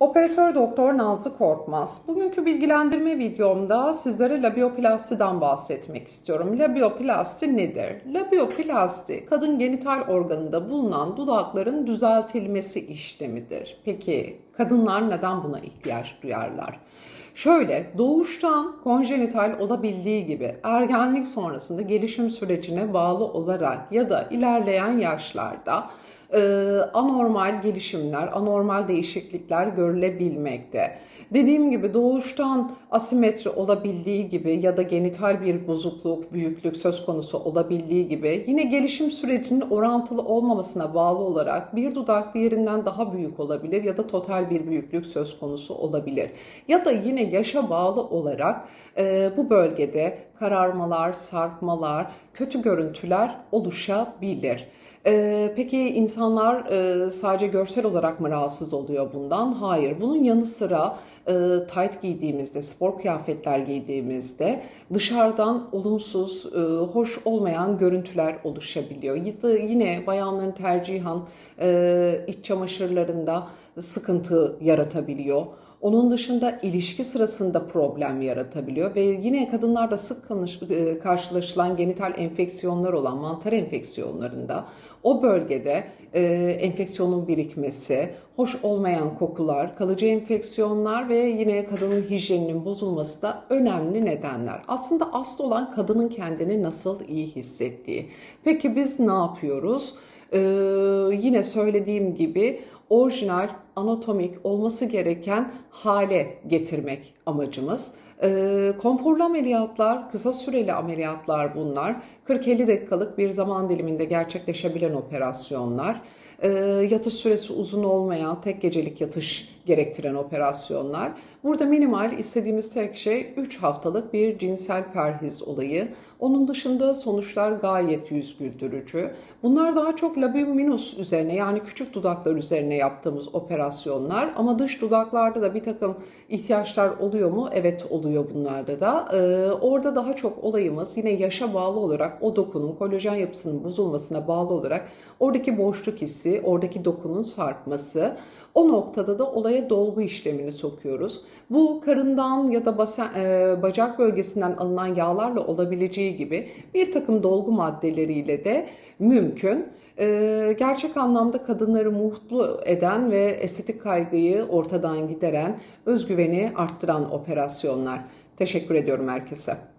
Operatör Doktor Nazlı Korkmaz. Bugünkü bilgilendirme videomda sizlere labioplastiden bahsetmek istiyorum. Labioplasti nedir? Labioplasti, kadın genital organında bulunan dudakların düzeltilmesi işlemidir. Peki kadınlar neden buna ihtiyaç duyarlar? Şöyle, doğuştan konjenital olabildiği gibi ergenlik sonrasında gelişim sürecine bağlı olarak ya da ilerleyen yaşlarda e, anormal gelişimler, anormal değişiklikler görülebilmekte. Dediğim gibi doğuştan asimetri olabildiği gibi ya da genital bir bozukluk, büyüklük söz konusu olabildiği gibi yine gelişim sürecinin orantılı olmamasına bağlı olarak bir dudak diğerinden daha büyük olabilir ya da total bir büyüklük söz konusu olabilir. Ya da yine yaşa bağlı olarak e, bu bölgede kararmalar, sarkmalar, kötü görüntüler oluşabilir. Ee, peki insanlar e, sadece görsel olarak mı rahatsız oluyor bundan? Hayır. Bunun yanı sıra e, tight giydiğimizde, spor kıyafetler giydiğimizde dışarıdan olumsuz, e, hoş olmayan görüntüler oluşabiliyor. Yine bayanların tercihan e, iç çamaşırlarında sıkıntı yaratabiliyor. Onun dışında ilişki sırasında problem yaratabiliyor ve yine kadınlarda sık kanış- karşılaşılan genital enfeksiyonlar olan mantar enfeksiyonlarında o bölgede e, enfeksiyonun birikmesi, hoş olmayan kokular, kalıcı enfeksiyonlar ve yine kadının hijyeninin bozulması da önemli nedenler. Aslında asıl olan kadının kendini nasıl iyi hissettiği. Peki biz ne yapıyoruz? Ee, yine söylediğim gibi orijinal anatomik olması gereken hale getirmek amacımız. Ee, konforlu ameliyatlar, kısa süreli ameliyatlar bunlar. 40-50 dakikalık bir zaman diliminde gerçekleşebilen operasyonlar. Ee, yatış süresi uzun olmayan, tek gecelik yatış gerektiren operasyonlar. Burada minimal istediğimiz tek şey 3 haftalık bir cinsel perhiz olayı. Onun dışında sonuçlar gayet yüz güldürücü. Bunlar daha çok labiuminus üzerine yani küçük dudaklar üzerine yaptığımız operasyonlar. Ama dış dudaklarda da bir takım ihtiyaçlar oluyor mu? Evet oluyor bunlarda da. Ee, orada daha çok olayımız yine yaşa bağlı olarak o dokunun kolajen yapısının bozulmasına bağlı olarak oradaki boşluk hissi, oradaki dokunun sarkması. O noktada da olaya dolgu işlemini sokuyoruz. Bu karından ya da basen, e, bacak bölgesinden alınan yağlarla olabileceği gibi bir takım dolgu maddeleriyle de mümkün. E, gerçek anlamda kadınları mutlu eden ve estetik kaygıyı ortadan gideren, özgüveni arttıran operasyonlar. Teşekkür ediyorum herkese.